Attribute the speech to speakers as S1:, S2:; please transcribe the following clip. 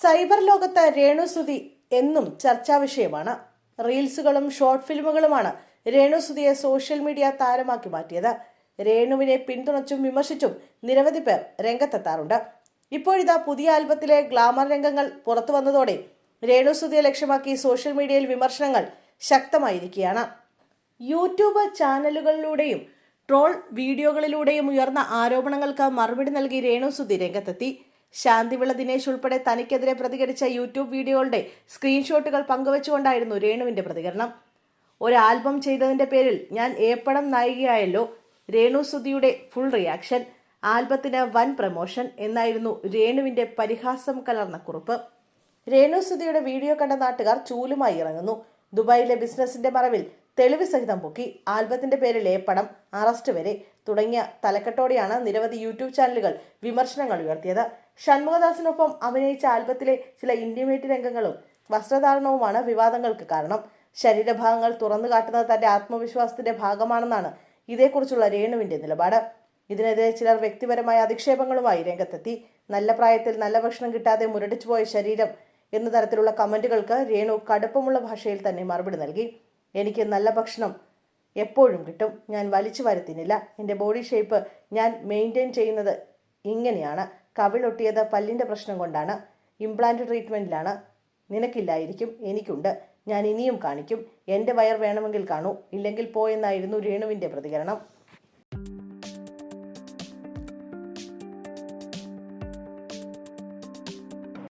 S1: Cyber ലോകത്ത് രേണുസുതി എന്നും ചർച്ചാ വിഷയമാണ്. റീൽസുകളും ഷോർട്ട് ഫിലിമുകളുമാണ് രേണുസുതിയെ സോഷ്യൽ മീഡിയ താരമാക്കി മാറ്റിയത്. രേണുവിനെ പിന്തുണച്ചും വിമർശിച്ചും നിരവധി പേർ രംഗത്തെത്താറുണ്ട്. ഇപ്പോഴിതാ പുതിയ ആൽബത്തിലെ ഗ്ലാമർ രംഗങ്ങൾ പുറത്തു വന്നതോടെ രേണുസുതിയെ ലക്ഷ്യമാക്കി സോഷ്യൽ മീഡിയയിൽ വിമർശനങ്ങൾ ശക്തമായിരിക്കുകയാണ്. യൂട്യൂബ് ചാനലുകളിലൂടെയും ട്രോൾ വീഡിയോകളിലൂടെയും ഉയർന്ന ആരോപണങ്ങൾക്ക് മറുപടി നൽകി രേണുസുതി രംഗത്തെത്തി. ശാന്തിവിള ദിനേശ് ഉൾപ്പെടെ തനിക്കെതിരെ പ്രതികരിച്ച യൂട്യൂബ് വീഡിയോകളുടെ സ്ക്രീൻഷോട്ടുകൾ പങ്കുവച്ചുകൊണ്ടായിരുന്നു രേണുവിന്റെ പ്രതികരണം. ഒരു ആൽബം ചെയ്തതിന്റെ പേരിൽ ഞാൻ ഏപ്പടം നായികയായല്ലോ രേണു സുധിയുടെ ഫുൾ റിയാക്ഷൻ ആൽബത്തിന് വൻ പ്രമോഷൻ എന്നായിരുന്നു രേണുവിന്റെ പരിഹാസം കലർന്ന കുറിപ്പ്. രേണു സുധിയുടെ വീഡിയോ കണ്ട നാട്ടുകാർ ചൂലുമായി ഇറങ്ങുന്നു. ദുബായിലെ ബിസിനസിന്റെ മറവിൽ തെളിവ് സഹിതം പൊക്കി ആൽബത്തിന്റെ പേരിൽ ഏപ്പണം അറസ്റ്റ് വരെ തുടങ്ങിയ തലക്കെട്ടോടെയാണ് നിരവധി യൂട്യൂബ് ചാനലുകൾ വിമർശനങ്ങൾ ഉയർത്തിയത്. ഷൺമുഖദാസിനൊപ്പം അഭിനയിച്ച ആൽബത്തിലെ ചില ഇന്റിമേറ്റ് രംഗങ്ങളും വസ്ത്രധാരണവുമാണ് വിവാദങ്ങൾക്ക് കാരണം. ശരീരഭാഗങ്ങൾ തുറന്നു കാട്ടുന്നത് തന്റെ ആത്മവിശ്വാസത്തിന്റെ ഭാഗമാണെന്നാണ് ഇതേക്കുറിച്ചുള്ള രേണുവിന്റെ നിലപാട്. ഇതിനെതിരെ ചിലർ വ്യക്തിപരമായ അധിക്ഷേപങ്ങളുമായി രംഗത്തെത്തി. നല്ല പ്രായത്തിൽ നല്ല ഭക്ഷണം കിട്ടാതെ മുരടിച്ചുപോയ ശരീരം എന്ന തരത്തിലുള്ള കമന്റുകൾക്ക് രേണു കടുപ്പമുള്ള ഭാഷയിൽ തന്നെ മറുപടി നൽകി. എനിക്ക് നല്ല ഭക്ഷണം എപ്പോഴും കിട്ടും. ഞാൻ വലിച്ചു വരുത്തിനില്ല. എന്റെ ബോഡി ഷേപ്പ് ഞാൻ മെയിന്റെയിൻ ചെയ്യുന്നത് ഇങ്ങനെയാണ്. കവിളൊട്ടിയത് പല്ലിന്റെ പ്രശ്നം കൊണ്ടാണ്. ഇംപ്ലാന്റ് ട്രീറ്റ്മെന്റിലാണ് നിനക്കില്ലായിരിക്കും. എനിക്കുണ്ട്. ഞാൻ ഇനിയും കാണിക്കും. എന്റെ വയർ വേണമെങ്കിൽ കാണൂ. ഇല്ലെങ്കിൽ പോയെന്നായിരുന്നു രേണുവിന്റെ പ്രതികരണം.